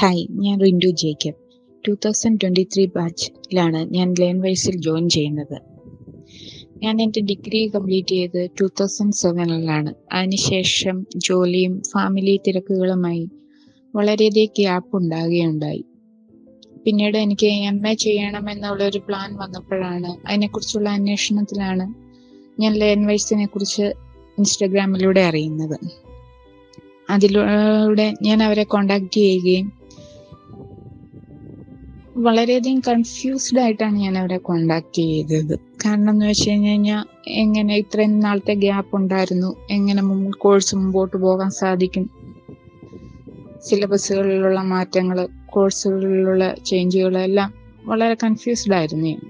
Hi ഞാൻ Rindu Jacob. Two thousand twenty three ബാച്ചിലാണ് ഞാൻ learn വൈസിൽ ജോയിൻ ചെയ്യുന്നത്. ഞാൻ എന്റെ ഡിഗ്രി കംപ്ലീറ്റ് ചെയ്ത് ടു തൗസൻഡ് സെവനിലാണ് അതിനുശേഷം ജോലിയും ഫാമിലി തിരക്കുകളുമായി വളരെയധികം ഗ്യാപ്പ് ഉണ്ടാകുകയുണ്ടായി. പിന്നീട് എനിക്ക് എം എ ചെയ്യണമെന്നുള്ളൊരു പ്ലാൻ വന്നപ്പോഴാണ് അതിനെക്കുറിച്ചുള്ള അന്വേഷണത്തിലാണ് ഞാൻ ലേൺ വൈസിനെ കുറിച്ച് ഇൻസ്റ്റഗ്രാമിലൂടെ അറിയുന്നത്. അതിലൂടെ ഞാൻ അവരെ കോണ്ടാക്ട് ചെയ്യുകയും വളരെയധികം കൺഫ്യൂസ്ഡ് ആയിട്ടാണ് ഞാൻ അവരെ കോണ്ടാക്ട് ചെയ്തത്. കാരണം എന്ന് വെച്ച് കഴിഞ്ഞ് കഴിഞ്ഞാൽ എങ്ങനെ ഇത്രയും നാളത്തെ ഗ്യാപ്പ് ഉണ്ടായിരുന്നു? എങ്ങനെ കോഴ്സ് മുമ്പോട്ട് പോകാൻ സാധിക്കും? സിലബസുകളിലുള്ള മാറ്റങ്ങൾ കോഴ്സുകളിലുള്ള ചേഞ്ചുകൾ എല്ലാം വളരെ കൺഫ്യൂസ്ഡ് ആയിരുന്നു ഞാൻ.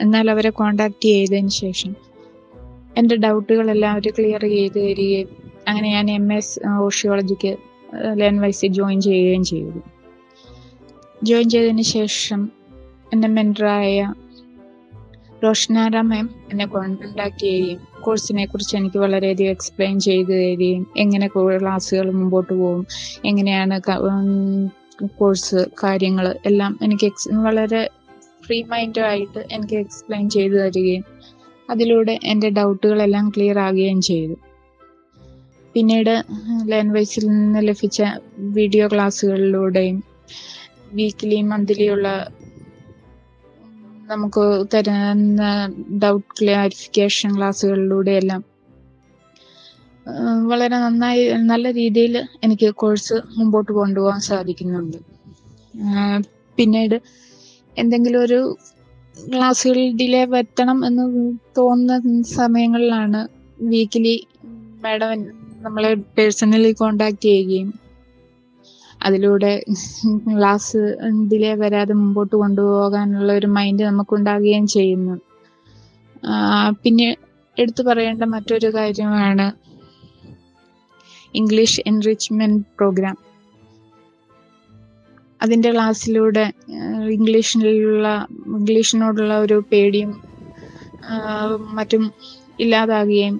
എന്നാൽ അവരെ കോണ്ടാക്ട് ചെയ്തതിന് ശേഷം എന്റെ ഡൗട്ടുകളെല്ലാം അവർ ക്ലിയർ ചെയ്ത് തരികയും അങ്ങനെ ഞാൻ എം എസ് ഓഷിയോളജിക്ക് ലേൺ വൈസ് ജോയിൻ ചെയ്യുകയും ചെയ്തു. ജോയിൻ ചെയ്തതിന് ശേഷം എന്റെ മെന്ററായ റോഷനാര മാം എന്നെ കോണ്ടാക്ട് ചെയ്യുകയും കോഴ്സിനെ കുറിച്ച് എനിക്ക് വളരെയധികം എക്സ്പ്ലെയിൻ ചെയ്തു തരികയും എങ്ങനെ ക്ലാസ്സുകൾ മുമ്പോട്ട് പോകും എങ്ങനെയാണ് കോഴ്സ് കാര്യങ്ങൾ എല്ലാം എനിക്ക് എക്സ് വളരെ ഫ്രീ മൈൻഡായിട്ട് എനിക്ക് എക്സ്പ്ലെയിൻ ചെയ്തു തരികയും അതിലൂടെ എന്റെ ഡൗട്ടുകളെല്ലാം ക്ലിയർ ആകുകയും ചെയ്തു. പിന്നീട് ലേൺ വൈസിൽ നിന്ന് ലഭിച്ച വീഡിയോ ക്ലാസ്സുകളിലൂടെയും വീക്ക്ലി മന്ത്ലി ഉള്ള നമുക്ക് തരുന്ന ഡൗട്ട് ക്ലാരിഫിക്കേഷൻ ക്ലാസ്സുകളിലൂടെയെല്ലാം വളരെ നന്നായി നല്ല രീതിയിൽ എനിക്ക് കോഴ്സ് മുമ്പോട്ട് കൊണ്ടുപോകാൻ സാധിക്കുന്നുണ്ട്. പിന്നീട് എന്തെങ്കിലും ഒരു ക്ലാസ്സുകളിൽ ഡിലേ വരുത്തണം എന്ന് തോന്നുന്ന സമയങ്ങളിലാണ് വീക്കിലി മാഡം നമ്മളെ പേഴ്സണലി കോണ്ടാക്ട് ചെയ്യുകയും അതിലൂടെ ക്ലാസ് ഡിലേ വരാതെ മുമ്പോട്ട് കൊണ്ടുപോകാനുള്ള ഒരു മൈൻഡ് നമുക്കുണ്ടാകുകയും ചെയ്യുന്നു. പിന്നെ എടുത്തു പറയേണ്ട മറ്റൊരു കാര്യമാണ് ഇംഗ്ലീഷ് എൻറിച്ച്മെന്റ് പ്രോഗ്രാം അതിന്റെ ക്ലാസ്സിലൂടെ ഇംഗ്ലീഷിലുള്ള ഇംഗ്ലീഷിനോടുള്ള ഒരു പേടിയും മറ്റും ഇല്ലാതാകുകയും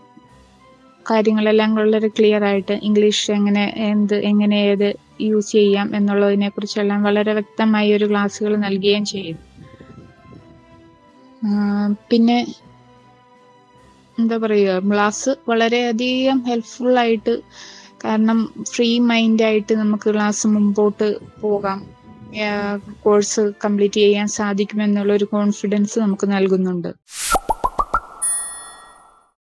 കാര്യങ്ങളെല്ലാം വളരെ ക്ലിയർ ആയിട്ട് ഇംഗ്ലീഷ് എങ്ങനെ എന്ത് എങ്ങനെ ഏത് യൂസ് ചെയ്യാം എന്നുള്ളതിനെ കുറിച്ചെല്ലാം വളരെ വ്യക്തമായി ഒരു ക്ലാസ്സുകൾ നൽകുകയും ചെയ്യും. പിന്നെ എന്താ പറയുക ക്ലാസ് വളരെയധികം ഹെൽപ്ഫുൾ ആയിട്ട് കാരണം ഫ്രീ മൈൻഡായിട്ട് നമുക്ക് ക്ലാസ് മുമ്പോട്ട് പോകാം. കോഴ്സ് കംപ്ലീറ്റ് ചെയ്യാൻ സാധിക്കുമെന്നുള്ള ഒരു കോൺഫിഡൻസ് നമുക്ക് നൽകുന്നുണ്ട്.